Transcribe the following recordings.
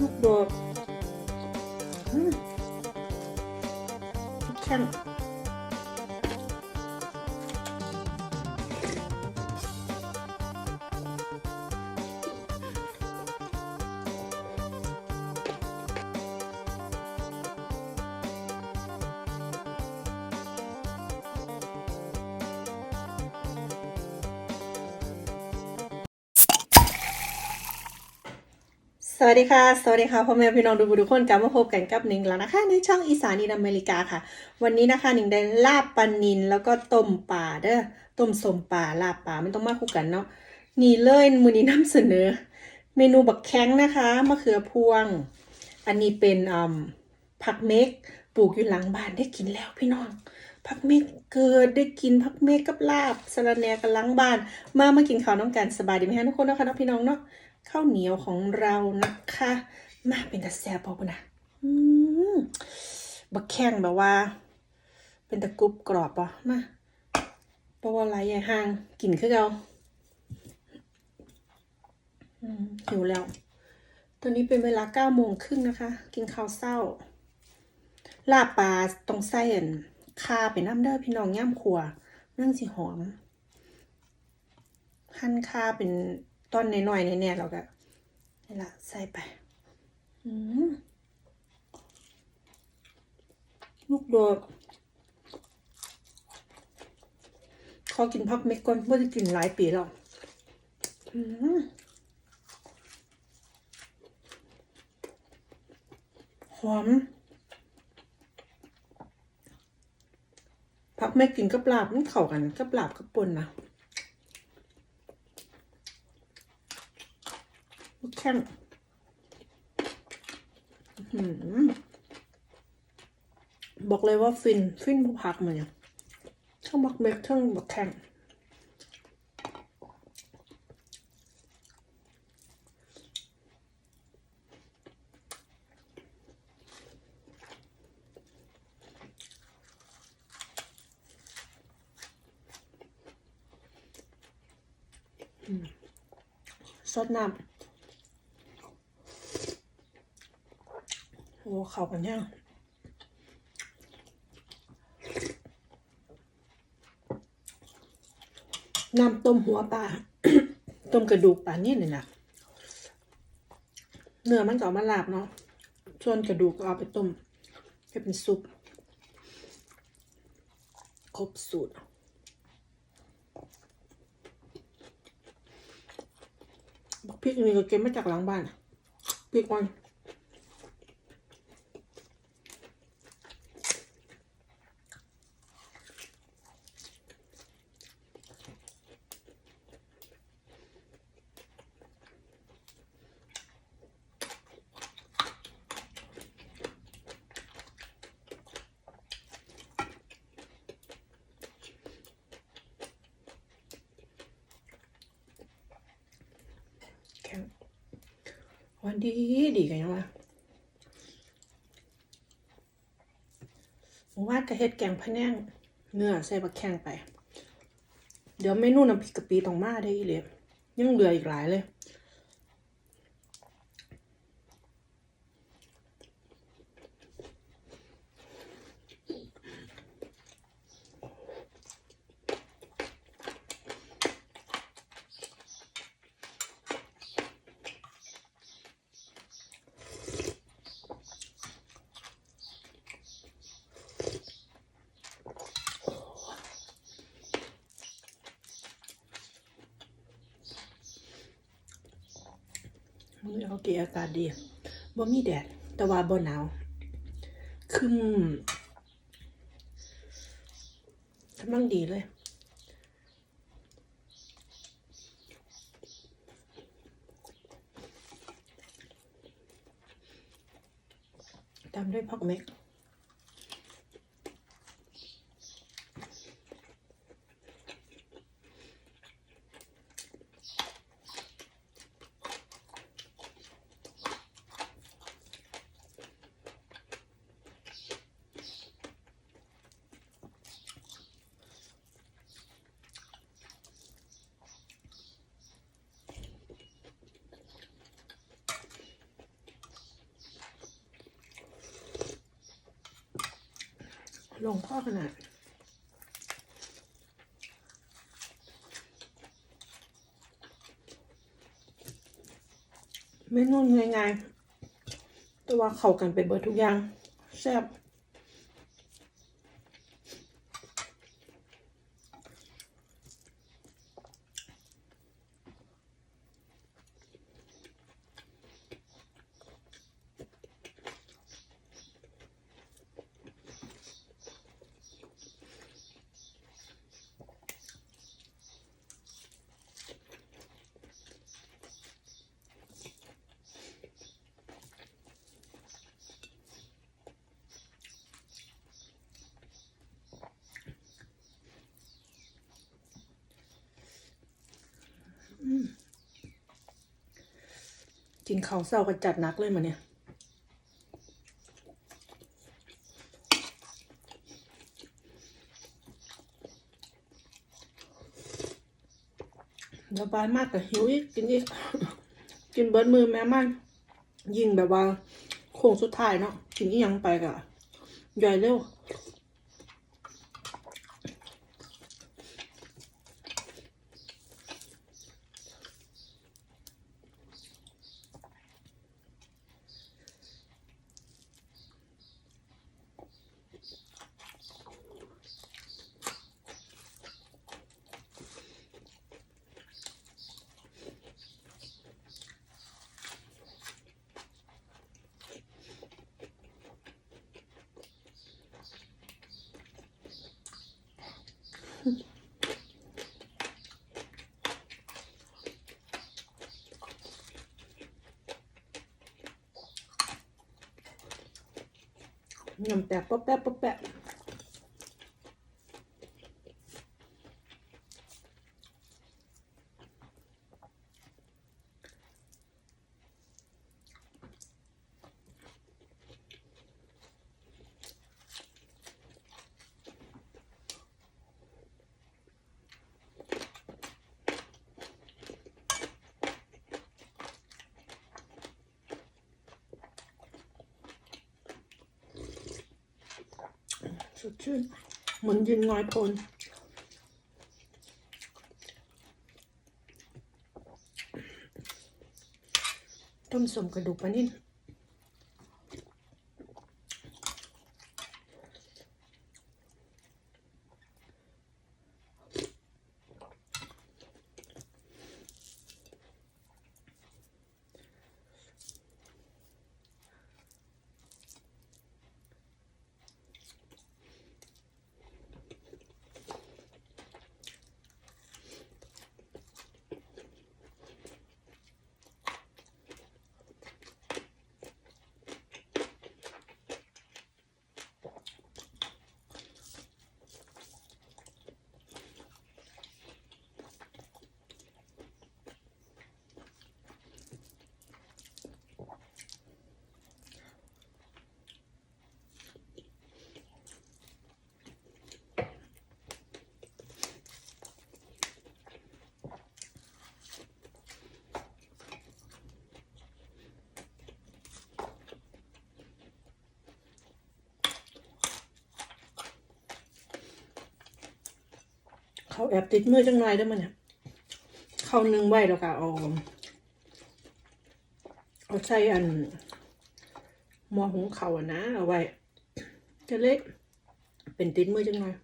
ลูกโด สวัสดีค่ะ สวัสดีค่ะพ่อแม่พี่น้องดูบุทุกคนกลับมาพบกันกับหนิงแล้วนะคะ ในช่องอีสานอินอเมริกาค่ะ วันนี้นะคะหนิงได้ลาบปลานินแล้วก็ต้มปลาเด้อต้มสมปลาลาบปลามันต้องมาคู่กันเนาะนี่เลยมือนี้นำเสนอ เมนูบักแข้งนะคะมะเขือพวง อันนี้เป็นอืมผักเมกปลูกอยู่หลังบ้านได้กินแล้วพี่น้องผักเมกเกิดได้กินผักเมกกับลาบสะระแหนกันหลังบ้าน มามากินข้าวน้ำกันสบายดีไหมคะทุกคนนะคะเนาะพี่น้องเนาะ ข้าวเหนียวของเรานะคะ มาเป็นตะแซ่บบอกนะอืมบักแข้งแบบว่า เป็นตะกรุบกรอบปะมาเพราะว่าไรใหญ่หางกลิ่นคือเราอืมหิวแล้ว ตอนนี้เป็นเวลาเก้าโมงครึ่งนะคะ กินข้าวเศร้า ลาบปลาตรงไส้อันคาเป็นน้ำเด้อพี่น้องย่ำขัวนั่งสิหอมหั่นคาเป็น ต้นน้อยๆแน่ๆเราก็นี่ละใส่ไปลูกโดดขอกินพักเม็กก่อนไม่ได้กินหลายปีแล้วหอมพักเม็กกินกับลาบมันเข้ากันกับลาบกับปนนะ แข้งบอกเลยว่าฟิน ฟินผู้พักมันเนี่ยทั้งบักเม็กทั้งบักแข้งซดน้ำ โอ้เข้ากันยังน้ำต้มหัวปลาต้มกระดูกปลานี่เลยนะเนื้อมันก็เอามาลาบเนาะส่วนกระดูกก็เอาไปต้มให้เป็นซุป ครบสูตรบักพริกนี่ก็เก็บมาจากหลังบ้านพริกมัน ข็งวันดีดีกันยังวะหมูว่ากระเฮ็ดแกงพะแนงเนื้อใส่บักแข้งไป เดี๋ยวเมนูน้ำพริกกะปิต้องมาได้อีเลยยังเหลืออีกหลายเลย มื้อโอเคอากาศดีบ่มีแดด แต่ว่าบ่หนาวคึมกำลังดีเลยตามด้วยพักเม็ก ลงพ่อขนาดเมนูง่ายๆ แต่ว่าเข้ากันไปเบิดทุกอย่าง แซ่บ กินข้าวเศร้าก็จัดนักเลยมาเนี่ยระบายมากกับหิวอีกกินอีก กินเบิร์ดมือแม่มันยิงแบบว่าโค้งสุดท้ายเนาะกินอีหยังไปกะใหญ่เร็ว น้ำแตกป๊อปแป๊ะป๊อปแป๊ะ สดชื่น เหมือนยืนงอยพลต้มสมกระดูกปลานิ่ เขาแอบติดมือจังหน่อยได้มันเนี่ยเขานึ่งไว้แล้วก็เอาเอาใส่อันหม้อหุงเขาวนะเอาไว้จะเล็กเป็นติดมือจังหน่อย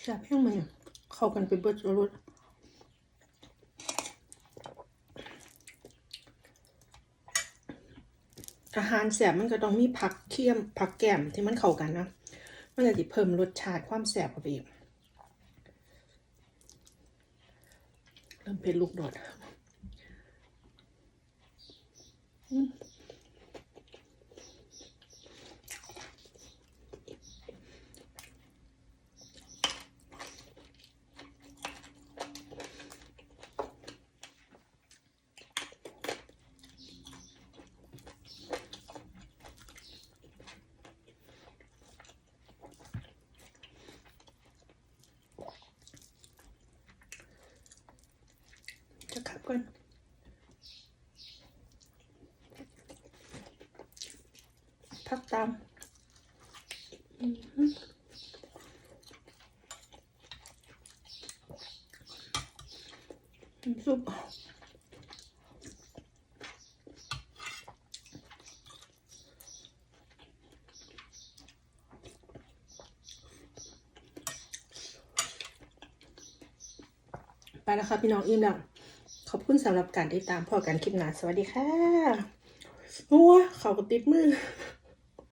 แซ่บแห้งมันเนี่ยเข้ากันไปเบิดรสอาหารแสบมันก็ต้องมีผักเคี่ยมผักแก้มที่มันเข้ากันนะ มันจะเพิ่มรสชาติความแสบเข้าไปอีก เริ่มเป็นลูกโดดอืม ก่อนพักตามอือหือน้ำซุปไปแล้วค่ะพี่น้องอิ่มแล้ว คุณสำหรับการติดตามพอกันคลิปหน้าสวัสดีค่ะโอ้เขาก็ติดมือ